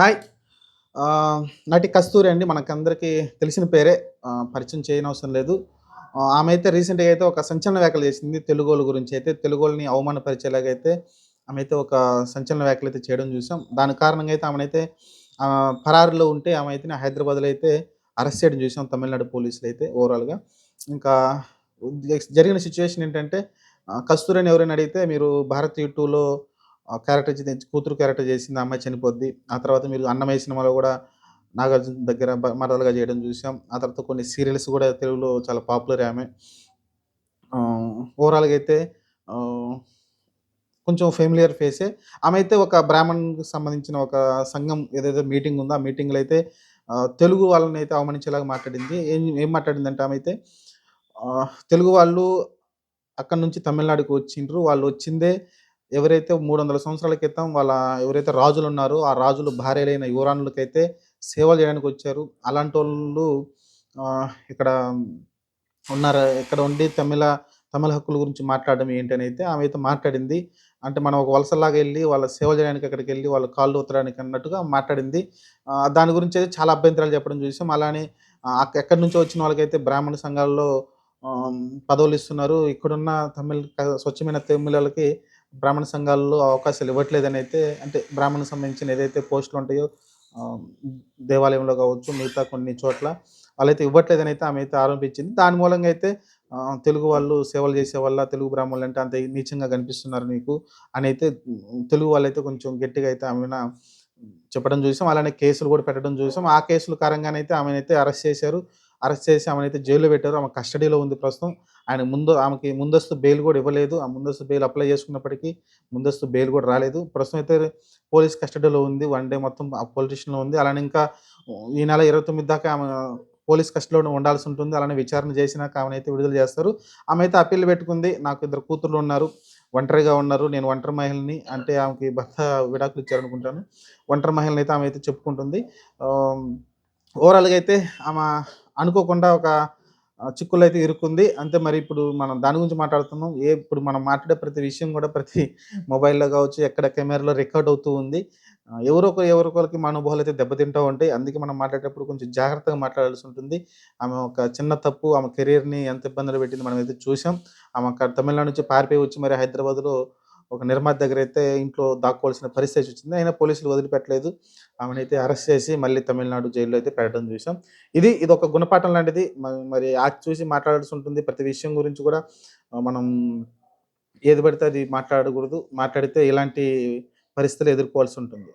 Hi. నటి కస్తూరి అండి. మనకందరికీ తెలిసిన పేరే. పరిచయం చేయనవసరం లేదు. ఆమె అయితే రీసెంట్గా అయితే ఒక సంచలన వ్యాఖ్యలు చేసింది తెలుగుల గురించి అయితే. తెలుగోళ్ళని అవమానపరిచేలాగైతే అయితే ఆమె అయితే ఒక సంచలన వ్యాఖ్యలు అయితే చేయడం చూసాం. దాని కారణంగా అయితే ఆమెనైతే పరారులో ఉంటే ఆమె అయితే హైదరాబాద్లో అయితే అరెస్ట్ చేయడం చూసాం తమిళనాడు పోలీసులు అయితే ఓవరాల్గా. ఇంకా జరిగిన సిచ్యువేషన్ ఏంటంటే ఆ, కస్తూరి అని ఎవరైనా అడిగితే మీరు భారత్ టూలో క్యారెక్టర్ చేసి కూతురు క్యారెక్టర్ చేసింది అమ్మాయి చనిపోద్ది. ఆ తర్వాత మీరు అన్నమయ్య సినిమాలో కూడా నాగార్జున దగ్గర మరదలుగా చేయడం చూసాం. ఆ తర్వాత కొన్ని సీరియల్స్ కూడా తెలుగులో చాలా పాపులర్ ఆమె. ఓవరాల్గా అయితే కొంచెం ఫెమిలియర్ ఫేసే. ఆమె అయితే ఒక బ్రాహ్మణ్కి సంబంధించిన ఒక సంఘం ఏదైతే మీటింగ్ ఉందో? ఆ మీటింగ్లో అయితే తెలుగు వాళ్ళని అయితే అవమానించేలాగా మాట్లాడింది. ఏం ఏం మాట్లాడిందంటే ఆమె అయితే తెలుగు వాళ్ళు అక్కడ నుంచి తమిళనాడుకి వచ్చిండ్రు. వాళ్ళు వచ్చిందే ఎవరైతే మూడు వందల సంవత్సరాల క్రితం వాళ్ళ ఎవరైతే రాజులు ఉన్నారో ఆ రాజులు భార్యలైన యువరాణులకైతే సేవలు చేయడానికి వచ్చారు. అలాంటి వాళ్ళు ఇక్కడ ఉన్నారు. ఇక్కడ ఉండి తమిళ తమిళ హక్కుల గురించి మాట్లాడడం ఏంటని అయితే ఆమె అయితే మాట్లాడింది. అంటే మనం ఒక వలసలాగా వెళ్ళి వాళ్ళ సేవ చేయడానికి అక్కడికి వెళ్ళి వాళ్ళ కాళ్ళు ఉత్తరానికి అన్నట్టుగా మాట్లాడింది. దాని గురించి అయితే చాలా అభ్యంతరాలు చెప్పడం చూసాం. అలానే ఎక్కడి నుంచో వచ్చిన వాళ్ళకైతే బ్రాహ్మణ సంఘాల్లో పదవులు ఇస్తున్నారు. ఇక్కడున్న తమిళ స్వచ్ఛమైన తమిళలకి బ్రాహ్మణ సంఘాల్లో అవకాశాలు ఇవ్వట్లేదని అయితే అంటే బ్రాహ్మణ సంబంధించిన ఏదైతే పోస్టులు ఉంటాయో దేవాలయంలో కావచ్చు మిగతా కొన్ని చోట్ల వాళ్ళైతే ఇవ్వట్లేదని అయితే ఆమె అయితే ఆరోపించింది. దాని మూలంగా అయితే తెలుగు వాళ్ళు సేవలు చేసే వల్ల తెలుగు బ్రాహ్మణులు అంటే అంత నీచంగా కనిపిస్తున్నారు నీకు అని అయితే తెలుగు వాళ్ళైతే కొంచెం గట్టిగా అయితే ఆమెన చెప్పడం చూసాం. అలానే కేసులు కూడా పెట్టడం చూసాం. ఆ కేసుల కారణంగానైతే ఆమెనైతే అరెస్ట్ చేశారు. అరెస్ట్ చేసి ఆమెనైతే జైల్లో పెట్టారు. ఆమె కస్టడీలో ఉంది ప్రస్తుతం. ఆయన ముందు ఆమెకి ముందస్తు బెయిల్ కూడా ఇవ్వలేదు. ఆ ముందస్తు బెయిల్ అప్లై చేసుకున్నప్పటికీ ముందస్తు బెయిల్ కూడా రాలేదు. ప్రస్తుతం అయితే పోలీస్ కస్టడీలో ఉంది. వన్ డే మొత్తం ఆ పోలీస్ స్టేషన్లో ఉంది. అలానే ఇంకా ఈ నెల ఇరవై తొమ్మిది దాకా ఆమె పోలీస్ కస్టడీలో ఉండాల్సి ఉంటుంది. అలానే విచారణ చేసినాక ఆమెనైతే అయితే విడుదల చేస్తారు. ఆమె అయితే అప్పీల్ పెట్టుకుంది. నాకు ఇద్దరు కూతుర్లు ఉన్నారు. ఒంటరిగా ఉన్నారు. నేను ఒంటరి మహిళని అంటే ఆమెకి భర్త విడాకులు ఇచ్చారనుకుంటాను. ఒంటరి మహిళని అయితే ఆమె అయితే చెప్పుకుంటుంది. ఓవరాల్గా అయితే ఆమె అనుకోకుండా ఒక చిక్కులు అయితే ఇరుక్కుంది. అంతే మరి ఇప్పుడు మనం దాని గురించి మాట్లాడుతున్నాం. ఏ ఇప్పుడు మనం మాట్లాడే ప్రతి విషయం కూడా ప్రతి మొబైల్లో కావచ్చు ఎక్కడ కెమెరాలో రికార్డ్ అవుతూ ఉంది. ఎవరో ఒక ఎవరికొకరికి మన అనుభవాలు అయితే దెబ్బతింటూ ఉంటాయి. అందుకే మనం మాట్లాడేటప్పుడు కొంచెం జాగ్రత్తగా మాట్లాడాల్సి ఉంటుంది. ఆమె ఒక చిన్న తప్పు ఆమె కెరీర్ని ఎంత ఇబ్బందులు పెట్టింది మనం అయితే చూసాం. ఆమె తమిళనాడు నుంచి పారిపోయి వచ్చి మరి హైదరాబాద్లో ఒక నిర్మాత దగ్గర అయితే ఇంట్లో దాక్కోవాల్సిన పరిస్థితి వచ్చింది. అయినా పోలీసులు వదిలిపెట్టలేదు. ఆమెనైతే అరెస్ట్ చేసి మళ్ళీ తమిళనాడు జైల్లో అయితే పెట్టడం చూసాం ఇది ఇది ఒక గుణపాఠం లాంటిది. మరి ఆ చూసి మాట్లాడాల్సి ఉంటుంది. ప్రతి విషయం గురించి కూడా మనం ఏది పడితే అది మాట్లాడకూడదు. మాట్లాడితే ఇలాంటి పరిస్థితులు ఎదుర్కోవాల్సి ఉంటుంది.